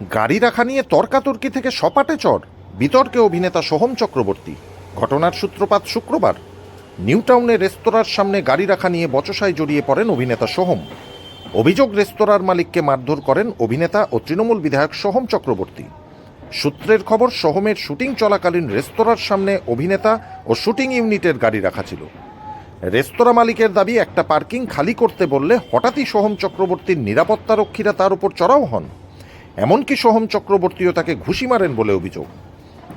গাড়ি রাখা নিয়ে তর্কাতর্কি থেকে সপাটে চর। বিতর্কে অভিনেতা সোহম চক্রবর্তী। ঘটনার সূত্রপাত শুক্রবার। নিউ টাউনে রেস্তোরাঁর সামনে গাড়ি রাখা নিয়ে বচসায় জড়িয়ে পড়েন অভিনেতা সোহম। অভিযোগ রেস্তোরাঁর মালিককে মারধর করেন অভিনেতা ও তৃণমূল বিধায়ক সোহম চক্রবর্তী। সূত্রের খবর, সোহমের শুটিং চলাকালীন রেস্তোরাঁর সামনে অভিনেতা ও শুটিং ইউনিটের গাড়ি রাখা ছিল। রেস্তোরাঁ মালিকের দাবি, একটা পার্কিং খালি করতে বললে হঠাৎই সোহম চক্রবর্তীর নিরাপত্তারক্ষীরা তার উপর চড়াও হন। এমনকি সোহম চক্রবর্তীও তাকে ঘুষি মারেন বলে অভিযোগ।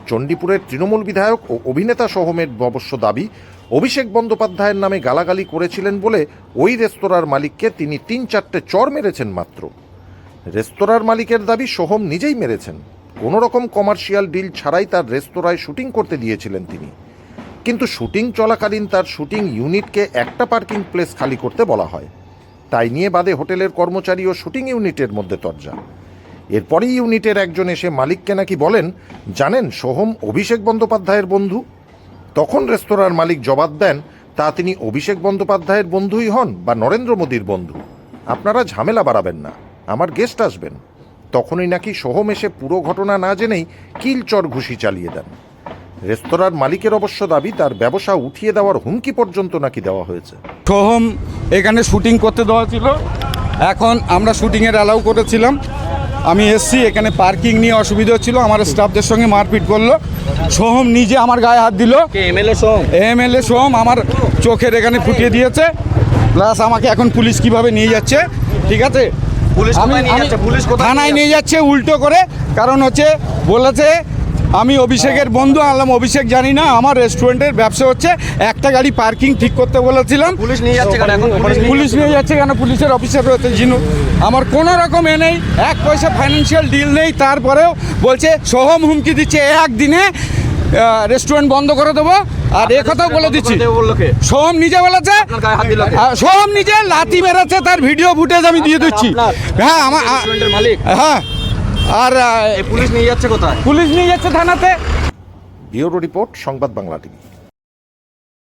চণ্ডীপুরের তৃণমূল বিধায়ক ও অভিনেতা সোহমের অবশ্য দাবি, অভিষেক বন্দ্যোপাধ্যায়ের নামে গালাগালি করেছিলেন বলে ওই রেস্তোরাঁর মালিককে তিনি তিন চারটে চর মেরেছেন মাত্র। রেস্তোরাঁর মালিকের দাবি সোহম নিজেই মেরেছেন। কোনো রকম কমার্শিয়াল ডিল ছাড়াই তার রেস্তোরাঁয় শুটিং করতে দিয়েছিলেন তিনি। কিন্তু শুটিং চলাকালীন তার শুটিং ইউনিটকে একটা পার্কিং প্লেস খালি করতে বলা হয়। তাই নিয়ে বাদে হোটেলের কর্মচারী ও শুটিং ইউনিটের মধ্যে তরজা। এরপরেই ইউনিটের একজন এসে মালিককে নাকি বলেন, জানেন, সোহম অভিষেক বন্দ্যোপাধ্যায়ের বন্ধু? তখন রেস্তোরাঁর মালিক জবাব দেন, তা তিনি অভিষেক বন্দ্যোপাধ্যায়ের বন্ধুই হন বা নরেন্দ্র মোদীর বন্ধু। আপনারা ঝামেলা বাড়াবেন না, আমার গেস্ট আসবেন। তখনই নাকি সোহম এসে পুরো ঘটনা না জেনেই কিলচর ঘুষি চালিয়ে দেন। রেস্তোরাঁর মালিকের অবশ্য দাবি, তার ব্যবসা উঠিয়ে দেওয়ার হুমকি পর্যন্ত নাকি দেওয়া হয়েছে। সোহম, এখানে শুটিং করতে দেওয়া ছিল। এখন আমরা শুটিংয়ের অ্যালাউ করেছিলাম। আমি এসছি এখানে পার্কিং নিয়ে অসুবিধা হচ্ছিল আমার স্টাফদের সঙ্গে মারপিট করল। সোহম নিজে আমার গায়ে হাত দিল। M MLA Som MLA Sohom? আমার চোখের এখানে ফুটিয়ে দিয়েছে। প্লাস আমাকে এখন পুলিশ কীভাবে নিয়ে যাচ্ছে ঠিক আছে? পুলিশ আমি নিয়ে পুলিশ থানায় নিয়ে নিয়ে যাচ্ছে উল্টো করে কারণ হচ্ছে বলেছে আমি অভিষেকের বন্ধু আনলাম। অভিষেক জানি না আমার রেস্টুরেন্টের ব্যবসা হচ্ছে একটা গাড়ি পার্কিং ঠিক করতে বলেছিলাম। পুলিশ নিয়ে যাচ্ছে কেন? এখন পুলিশ নিয়ে যাচ্ছে কেন? পুলিশের অফিসার রয়েছে জিনু। আমার কোনো রকম এ নেই এক পয়সা ফাইন্যান্সিয়াল ডিল নেই তারপরেও বলছে সোহম হুমকি দিচ্ছে একদিনে রেস্টুরেন্ট বন্ধ করে দেবো। আর এ কথাও বলে দিচ্ছি। সোহম নিজে বলেছে সোহম নিজে লাথি মেরেছে তার ভিডিও ফুটেজ আমি দিয়ে দিচ্ছি। হ্যাঁ আমার মালিক। হ্যাঁ। আর পুলিশ নিয়ে যাচ্ছে কোথায়? পুলিশ নিয়ে যাচ্ছে থানাতে। ব্যুরো রিপোর্ট সংবাদ বাংলা টিভি।